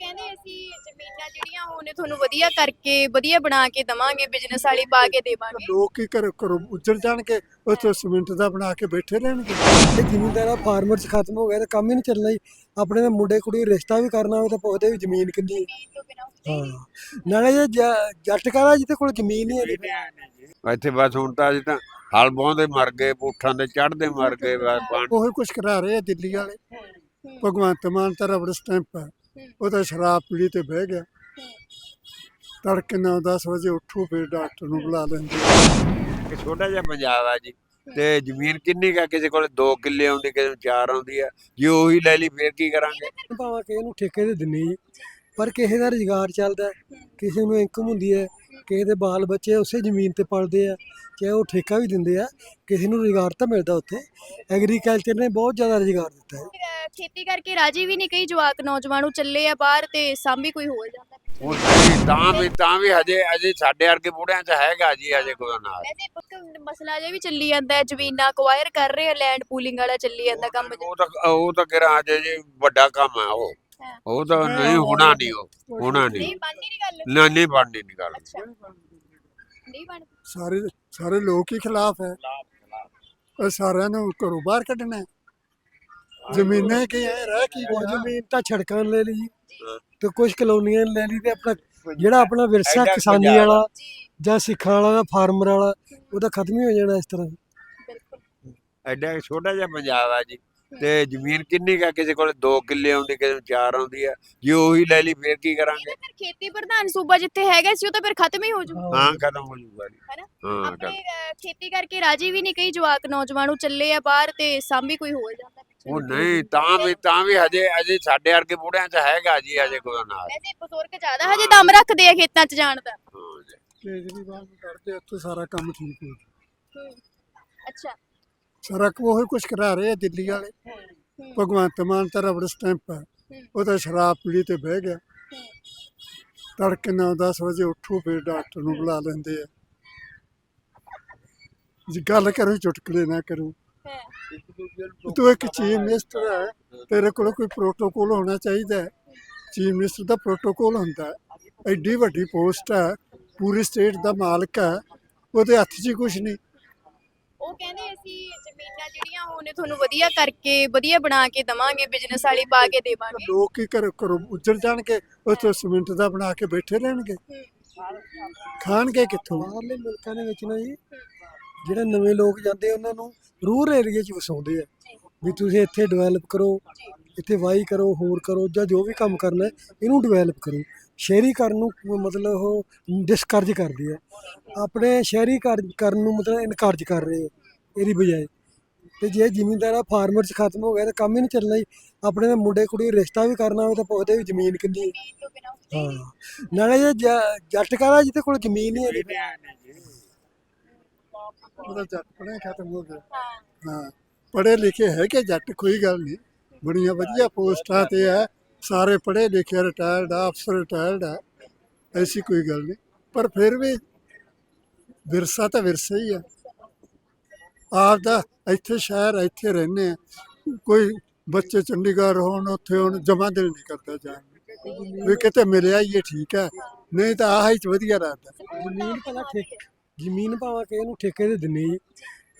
ਕਹਿੰਦੇ ਅਸੀਂ ਜ਼ਮੀਨਾਂ ਜਿਹੜੀਆਂ ਉਹਨੇ ਤੁਹਾਨੂੰ ਵਧੀਆ ਕਰਕੇ ਵਧੀਆ ਬਣਾ ਕੇ ਦਵਾਂਗੇ ਬਿਜ਼ਨਸ ਵਾਲੀ ਪਾ ਕੇ ਦੇਵਾਂਗੇ। ਲੋਕ ਕੀ ਕਰ ਕਰੋ ਉੱਜੜ ਜਾਣਗੇ ਉੱਥੇ ਸੀਮਿੰਟ ਦਾ ਬਣਾ ਕੇ ਬੈਠੇ ਰਹਿਣਗੇ। ਇਹ ਜ਼ਿਮੀਂਦਾਰਾ ਫਾਰਮਰ ਚ ਖਤਮ ਹੋ ਗਿਆ ਤਾਂ ਕੰਮ ਹੀ ਨਹੀਂ ਚੱਲਣਾ ਜੀ। ਆਪਣੇ ਦੇ ਮੁੰਡੇ ਕੁੜੀ ਰਿਸ਼ਤਾ ਵੀ ਕਰਨਾ ਹੋਵੇ ਤਾਂ ਪੁੱਛਦੇ ਵੀ ਜ਼ਮੀਨ ਕਿੰਨੀ ਹੈ। ਤੋਂ ਬਿਨਾਂ ਹੀ। ਨਾਲੇ ਜੇ ਜ- ਜੱਟ ਕਾਲਾ ਜਿਹਦੇ ਕੋਲ ਜ਼ਮੀਨ ਹੀ ਹੈ ਨਹੀਂ ਇੱਥੇ ਬਸ ਹੁਣ ਤਾਂ ਅਜੇ ਤਾਂ ਹਲ ਬਾਉਂਦੇ ਮਰ ਗਏ ਪੁੱਠਾਂ ਦੇ ਚੜਦੇ ਮਰ ਗਏ ਬਸ ਪਾਣੀ ਉਹੀ ਕੁਛ ਕਰਾ ਰਹੇ ਆ ਦਿੱਲੀ ਵਾਲੇ। ਭਗਵੰਤ ਮਾਨ ਤਾਂ ਰਬੜ ਸਟੈਂਪ ਹੈ। ਉਹ ਤਾਂ ਸ਼ਰਾਬ ਪੀੜੀ ਤੇ ਬਹਿ ਗਿਆ। ਤੜਕੇ 9-10 ਵਜੇ ਉੱਠੂ ਫਿਰ ਡਾਕਟਰ ਨੂੰ ਬੁਲਾ ਲੈਂਦੇ। ਇਹ ਛੋਟਾ ਜਿਹਾ ਪੰਜਾਬ ਆ ਜੀ। ਤੇ ਜ਼ਮੀਨ ਕਿੰਨੀ ਕਾ ਕਿਸੇ ਕੋਲ 2 ਕਿੱਲੇ ਆਉਂਦੀ ਕਿਸੇ ਨੂੰ 4 ਆਉਂਦੀ ਆ। ਜੇ ਉਹੀ ਲੈ ਲਈ ਫੇਰ ਕੀ ਕਰਾਂਗੇ? ਭਾਵੇਂ ਕਿਸੇ ਨੂੰ ਠੇਕੇ ਤੇ ਦਿੰਨੀ ਪਰ ਕਿਸੇ ਦਾ ਰੁਜ਼ਗਾਰ ਚੱਲਦਾ ਕਿਸੇ ਨੂੰ ਇਨਕਮ ਹੁੰਦੀ ਹੈ ਕਿਸੇ ਦੇ ਬਾਲ ਬੱਚੇ ਉਸੇ ਜ਼ਮੀਨ ਤੇ ਪਲਦੇ ਆ ਚਾਹੇ ਉਹ ਠੇਕਾ ਵੀ ਦਿੰਦੇ ਆ ਕਿਸੇ ਨੂੰ ਰੁਜ਼ਗਾਰ ਤਾਂ ਮਿਲਦਾ ਉੱਥੇ ਐਗਰੀਕਲਚਰ ਨੇ ਬਹੁਤ ਜ਼ਿਆਦਾ ਰੁਜ਼ਗਾਰ ਦਿੱਤਾ ਹੈ ਖੇਤੀ ਕਰਕੇ ਰਾਜੀ ਵੀ ਨਹੀਂ ਕਈ ਜਵਾਕ ਨੌਜਵਾਨ ਉਹ ਚੱਲੇ ਆ ਬਾਹਰ ਤੇ ਸਾਂਭੀ ਕੋਈ ਹੋਰ ਜਾਂਦਾ ਉਹ ਨਹੀਂ ਤਾਂ ਵੀ ਤਾਂ ਵੀ ਹਜੇ ਅਜੇ ਸਾਡੇ ਵਰਗੇ ਬੁੜਿਆਂ 'ਚ ਹੈਗਾ ਜੀ ਹਜੇ ਕੋਈ ਨਾਲ ਵੈਸੇ ਇੱਕ ਮਸਲਾ ਜਿਹਾ ਵੀ ਚੱਲੀ ਜਾਂਦਾ ਹੈ ਜ਼ਮੀਨਾਂ ਅਕਵਾਇਰ ਕਰ ਰਹੇ ਆ ਲੈਂਡ ਪੂਲਿੰਗ ਵਾਲਾ ਚੱਲੀ ਜਾਂਦਾ ਕੰਮ। ਉਹ ਤਾਂ ਉਹ ਤਾਂ ਕਿਹੜਾ ਅਜੇ ਜੀ ਵੱਡਾ ਕੰਮ ਆ ਉਹ। ਉਹ ਤਾਂ ਨਹੀਂ ਹੋਣਾ ਨਹੀਂ ਉਹ ਹੋਣਾ ਨਹੀਂ ਨਹੀਂ। ਬਣਨੀ ਨਹੀਂ ਗੱਲ। ਨਾ ਨਹੀਂ ਬਣਨੀ ਨਹੀਂ ਗੱਲ। ਅੱਛਾ। ਨਹੀਂ ਬਣ ਸਾਰੇ ਸਾਰੇ ਲੋਕ ਹੀ ਖਿਲਾਫ ਹੈ। ਉਹ ਸਾਰਿਆਂ ਨੂੰ ਘਰੋਂ ਬਾਹਰ ਕੱਢਣਾ ਹੈ। ਜ਼ਮੀਨਾਂ ਕੀ ਹੈ ਰਹਿ ਕੀ ਉਹ ਗਿਆ ਜ਼ਮੀਨ ਤਾਂ ਛੜਕਾਂ ਲੈ ਲਈ। ਤੇ ਕੁਝ ਕਲੋਨੀਆਂ ਲੈ ਲਈ ਤੇ ਆਪਣਾ ਜਿਹੜਾ ਆਪਣਾ ਵਿਰਸਾ ਐਡਾ ਕਿਸਾਨੀ ਪੰਜਾਬ। ਵਾਲਾ ਜਾਂ। ਸਿੱਖਾਂ ਵਾਲਾ ਫਾਰਮਰ ਵਾਲਾ ਉਹ ਤਾਂ ਖਤਮ ਹੀ ਹੋ ਜਾਣਾ ਇਸ ਤਰ੍ਹਾਂ। ਬਿਲਕੁਲ ਐਡਾ ਛੋਟਾ ਜਿਹਾ ਪੰਜਾਬ ਆ ਜੀ। ਤੇ ਜ਼ਮੀਨ ਕਿੰਨੀ ਕਾ ਕਿਸੇ ਕੋਲ 2 ਕਿੱਲੇ ਆਉਂਦੀ ਕਿਸੇ ਨੂੰ 4 ਆਉਂਦੀ ਆ ਜੇ ਉਹੀ ਲੈ ਲਈ ਫੇਰ ਕੀ ਕਰਾਂਗੇ ਫਿਰ ਖੇਤੀ ਪ੍ਰਧਾਨ ਸੂਬਾ ਜਿੱਥੇ ਹੈਗਾ ਸੀ ਉਹ ਤਾਂ ਫਿਰ ਖਤਮ ਹੀ ਹੋ ਜੂ ਹਾਂ ਖਤਮ ਹੋ ਜੂਗਾ ਜੀ ਹੈਨਾ? ਹਾਂ ਆਪਣੇ ਖਤਮ। ਅਹ, ਖੇਤੀ ਕਰਕੇ ਰਾਜੀ ਵੀ ਨਹੀਂ ਕਈ ਜਵਾਕ ਨੌਜਵਾਨ ਉਹ ਚੱਲੇ ਆ ਬਾਹਰ ਤੇ ਸਾਂਭੀ ਕੋਈ ਹੋਰ ਜਾਂਦਾ ਪਿੱਛੇ। ਉਹ ਨਹੀਂ ਤਾਂ ਵੀ ਤਾਂ ਵੀ ਹਜੇ ਅਜੇ ਸਾਡੇ ਵਰਗੇ ਬੁੜਿਆਂ 'ਚ ਹੈਗਾ ਜੀ ਹਜੇ ਕੋਈ ਨਾਲ ਵੈਸੇ ਬਜ਼ੁਰਗ ਜ਼ਿਆਦਾ ਹਜੇ ਦਮ ਰੱਖਦੇ ਆ ਖੇਤਾਂ 'ਚ ਜਾਣ ਦਾ ਹਾਂ ਜੀ। ਕੇਜਰੀਵਾਲ ਨੂੰ ਕਰਦੇ ਉੱਥੇ ਸਾਰਾ ਕੰਮ ਠੀਕ ਹੋ ਜਾਊ। ਹੂੰ। ਅੱਛਾ ਸਾਰਾ ਕੁ ਉਹੀ ਕੁਛ ਕਰਾ ਰਹੇ ਆ ਦਿੱਲੀ ਵਾਲੇ। ਭਗਵੰਤ ਮਾਨ ਤਾਂ ਰਬੜ ਸਟੈਂਪ ਹੈ। ਉਹ ਤਾਂ ਸ਼ਰਾਬ ਪੀੜੀ ਤੇ ਬਹਿ ਗਿਆ। ਤੜਕੇ 9-10 ਵਜੇ ਉੱਠੂ ਫਿਰ ਡਾਕਟਰ ਨੂੰ ਬੁਲਾ ਲੈਂਦੇ ਆ। ਜੀ ਗੱਲ ਕਰੂ ਚੁਟਕਲੇ ਨਾ ਕਰੂ। ਤੂੰ ਇੱਕ ਚੀਫ ਮਿਨਿਸਟਰ ਹੈ। ਤੇਰੇ ਕੋਲ ਕੋਈ ਪ੍ਰੋਟੋਕੋਲ ਹੋਣਾ ਚਾਹੀਦਾ ਹੈ? ਚੀਫ ਮਿਨਿਸਟਰ ਦਾ ਪ੍ਰੋਟੋਕੋਲ ਹੁੰਦਾ ਐਡੀ ਵੱਡੀ ਪੋਸਟ ਹੈ। ਪੂਰੀ ਸਟੇਟ ਦਾ ਮਾਲਕ ਹੈ। ਉਹਦੇ ਹੱਥ 'ਚ ਕੁਝ ਨਹੀਂ। ਉਹ ਕਹਿੰਦੇ ਅਸੀਂ ਜ਼ਮੀਨਾਂ ਜਿਹੜੀਆਂ ਉਹਨੇ ਤੁਹਾਨੂੰ ਵਧੀਆ ਕਰਕੇ ਵਧੀਆ ਬਣਾ ਕੇ ਦਵਾਂਗੇ ਬਿਜ਼ਨਸ ਵਾਲੀ ਪਾ ਕੇ ਦੇਵਾਂਗੇ। ਲੋਕ ਕੀ ਕਰ ਕਰੋ ਉੱਜੜ ਜਾਣਗੇ ਉੱਥੇ ਸੀਮਿੰਟ ਦਾ ਬਣਾ ਕੇ ਬੈਠੇ ਰਹਿਣਗੇ। ਖਾਣਗੇ ਕਿੱਥੋਂ? ਬਾਹਰਲੇ ਮੁਲਕਾਂ ਦੇ ਵਿੱਚ ਨਾ ਜੀ ਜਿਹੜੇ ਨਵੇਂ ਲੋਕ ਜਾਂਦੇ ਉਹਨਾਂ ਨੂੰ ਰੂਰਲ ਏਰੀਆ 'ਚ ਵਸਾਉਂਦੇ ਆ। ਵੀ ਤੁਸੀਂ ਇੱਥੇ ਡਿਵੈਲਪ ਕਰੋ। ਇੱਥੇ ਵਾਈ ਕਰੋ ਹੋਰ ਕਰੋ ਜਾਂ ਜੋ ਵੀ ਕੰਮ ਕਰਨਾ ਹੈ, ਇਹਨੂੰ ਡਿਵੈਲਪ ਕਰੋ। ਸ਼ਹਿਰੀਕਰਨ ਨੂੰ ਮਤਲਬ ਉਹ ਡਿਸਕਰਜ ਕਰਦੇ ਆ। ਆਪਣੇ ਸ਼ਹਿਰੀਕਰਨ ਕਰਨ ਨੂੰ ਮਤਲਬ ਇਨਕਰਜ ਕਰ ਰਹੇ ਆ ਇਹਦੀ ਬਜਾਏ। ਤੇ ਜੇ ਜ਼ਿਮੀਂਦਾਰਾ ਫਾਰਮਰ 'ਚ ਖਤਮ ਹੋ ਗਿਆ ਤਾਂ ਕੰਮ ਹੀ ਨਹੀਂ ਚੱਲਣਾ ਜੀ। ਆਪਣੇ ਦੇ ਮੁੰਡੇ ਕੁੜੀ ਰਿਸ਼ਤਾ ਵੀ ਕਰਨਾ ਹੋਵੇ ਤਾਂ ਪੁੱਛਦੇ ਵੀ ਜ਼ਮੀਨ ਕਿੰਨੀ ਹੈ। ਤੋਂ ਹੀ। ਹਾਂ ਨਾਲੇ ਜੇ ਜ- ਜੱਟ ਕਾਲਾ ਜਿਹਦੇ ਕੋਲ ਜ਼ਮੀਨ ਹੀ ਹੈ ਉਹਦਾ ਜੱਟ ਪੜਿਆ ਖਤਮ ਹੋ ਗਿਆ ਹਾਂ। ਹਾਂ। ਪੜ੍ਹੇ ਲਿਖੇ ਹੈ ਕਿ ਜੱਟ ਕੋਈ ਗੱਲ ਨਹੀਂ। ਬੜੀਆਂ ਵਧੀਆ ਪੋਸਟਾਂ ਤੇ ਹੈ। ਸਾਰੇ ਪੜ੍ਹੇ ਲਿਖੇ ਰਿਟਾਇਰਡ ਆ ਅਫਸਰ ਰਿਟਾਇਰਡ ਆ ਐਸੀ ਕੋਈ ਗੱਲ ਨਹੀਂ। ਪਰ ਫਿਰ ਵੀ ਵਿਰਸਾ ਤਾਂ ਵਿਰਸਾ ਹੀ ਆ। ਆਪ ਦਾ ਇੱਥੇ ਸ਼ਹਿਰ ਇੱਥੇ ਰਹਿੰਦੇ ਆ। ਕੋਈ ਬੱਚੇ ਚੰਡੀਗੜ੍ਹ ਹੋਣ ਉੱਥੇ ਹੋਣ ਜਮਾ ਦਿਲ ਨਹੀਂ ਕਰਦਾ ਜਾਣ ਨੂੰ। ਵੀ ਕਿਤੇ ਮਿਲਿਆ ਹੀ ਇਹ ਠੀਕ ਹੈ। ਨਹੀਂ ਤਾਂ ਆਹ ਹੀ ਚ ਵਧੀਆ ਰਹਿੰਦਾ ਜ਼ਮੀਨ ਭਲਾ ਠੇਕ ਜ਼ਮੀਨ ਭਾਵੇਂ ਕਿਸੇ ਨੂੰ ਠੇਕੇ ਤੇ ਦਿੰਨੀ ਜੀ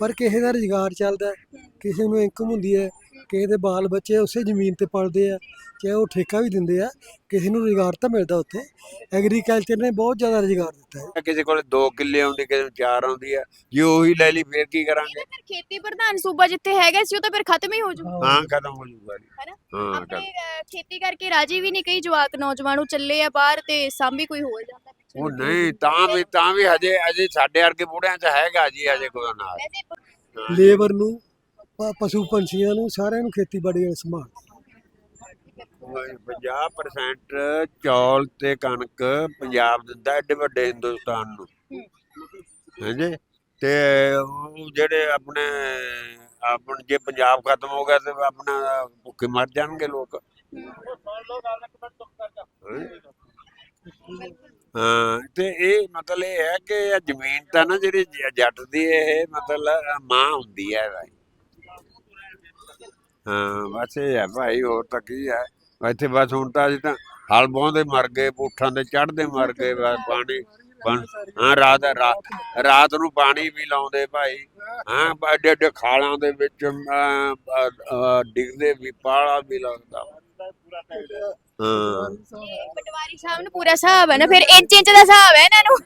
ਪਰ ਕਿਸੇ ਦਾ ਰੁਜ਼ਗਾਰ ਚੱਲਦਾ ਹੈ, ਕਿਸੇ ਨੂੰ ਇਨਕਮ ਹੁੰਦੀ ਹੈ ਕਿਸੇ ਦੇ ਬਾਲ ਬੱਚੇ ਉਸੇ ਜ਼ਮੀਨ ਤੇ ਪਲਦੇ ਆ ਚਾਹੇ ਉਹ ਠੇਕਾ ਵੀ ਦਿੰਦੇ ਆ ਕਿਸੇ ਨੂੰ ਰੁਜ਼ਗਾਰ ਤਾਂ ਮਿਲਦਾ ਉੱਥੇ। ਐਗਰੀਕਲਚਰ ਨੇ ਬਹੁਤ ਜ਼ਿਆਦਾ ਰੁਜ਼ਗਾਰ ਦਿੱਤਾ ਹੈ। ਕਿਸੇ ਕੋਲ 2 ਕਿੱਲੇ ਆਉਂਦੀ ਕਿਸੇ ਨੂੰ 4 ਆਉਂਦੀ ਆ ਜੇ ਉਹੀ ਲੈ ਲਈ ਫੇਰ ਕੀ ਕਰਾਂਗੇ? ਫਿਰ ਖੇਤੀ ਪ੍ਰਧਾਨ ਸੂਬਾ ਜਿੱਥੇ ਹੈਗਾ ਸੀ ਉਹ ਤਾਂ ਫਿਰ ਖਤਮ ਹੀ ਹੋ ਜੂ। ਹਾਂ ਖਤਮ ਹੋ ਜੂਗਾ ਜੀ। ਹੈਨਾ? ਹਾਂ ਆਪਣੇ ਖਤਮ। ਅਹ, ਖੇਤੀ ਕਰਕੇ ਰਾਜੀ ਵੀ ਨਹੀਂ ਕਈ ਜਵਾਕ ਨੌਜਵਾਨ ਉਹ ਚੱਲੇ ਆ ਬਾਹਰ ਤੇ ਸਾਂਭੀ ਕੋਈ ਹੋਰ ਜਾਂਦਾ ਪਿੱਛੇ। ਉਹ ਨਹੀਂ ਤਾਂ ਵੀ ਤਾਂ ਵੀ ਹਜੇ ਅਜੇ ਸਾਡੇ ਵਰਗੇ ਬੁੜਿਆਂ 'ਚ ਹੈਗਾ ਜੀ ਹਜੇ ਕੋਈ ਵੈਸੇ ਲੇਬਰ ਨੂੰ ਪ- ਪਸ਼ੂ ਪੰਛੀਆਂ ਨੂੰ ਸਾਰਿਆਂ ਨੂੰ ਖੇਤੀਬਾੜੀ ਦਾ ਸੰਭਾਲ 50% ਚੌਲ ਤੇ ਕਣਕ ਪੰਜਾਬ ਦਿੰਦਾ ਐਡੇ ਵੱਡੇ ਹਿੰਦੁਸਤਾਨ ਨੂੰ। ਹਾਂਜੀ? ਤੇ ਉਹ ਜਿਹੜੇ ਆਪਣੇ, ਆਪਣ ਜੇ ਪੰਜਾਬ ਖਤਮ ਹੋ ਗਿਆ ਤੇ ਆਪਣਾ ਭੁੱਖੇ ਮਰ ਜਾਣਗੇ ਲੋਕ। ਹੈਂ? ਹਾਂ, ਤੇ ਇਹ ਮਤਲਬ ਇਹ ਹੈ ਕਿ ਇਹ ਜ਼ਮੀਨ ਤਾਂ ਨਾ ਜਿਹੜੀ ਜ- ਜੱਟ ਦੀ ਇਹ ਮਤਲਬ ਮਾਂ ਹੁੰਦੀ ਹੈ। ਭਾਈ ਹਾਂ। ਬਸ ਇਹ ਹੈ ਭਾਈ ਹੋਰ ਤਾਂ ਕੀ ਹੈ। ਇੱਥੇ ਬਸ ਹੁਣ ਤਾਂ ਅਜੇ ਤਾਂ ਹਲ ਬਾਉਂਦੇ ਮਰ ਗਏ ਪੁੱਠਾਂ ਦੇ ਚੜਦੇ ਮਰ ਗਏ ਬਸ ਪਾਣੀ ਹਾਂ ਰਾਤ ਰਾਤ ਨੂੰ ਪਾਣੀ ਵੀ ਲਾਉਂਦੇ ਭਾਈ। ਹਾਂ ਐਡੇ ਐਡੇ ਖਾਲਾਂ ਦੇ ਵਿੱਚ ਅਮ, ਅਹ, ਅਹ, ਡਿੱਗਦੇ ਵੀ ਪਾਲਾ ਵੀ ਲੱਗਦਾ। ਹਾਂ। ਪਟਵਾਰੀ ਸਾਹਿਬ ਨੂੰ ਪੂਰਾ ਹਿਸਾਬ ਹੈ ਨਾ ਫਿਰ ਇੰਚ ਇੰਚ ਦਾ ਹਿਸਾਬ ਹੈ ਇਹਨਾਂ ਨੂੰ।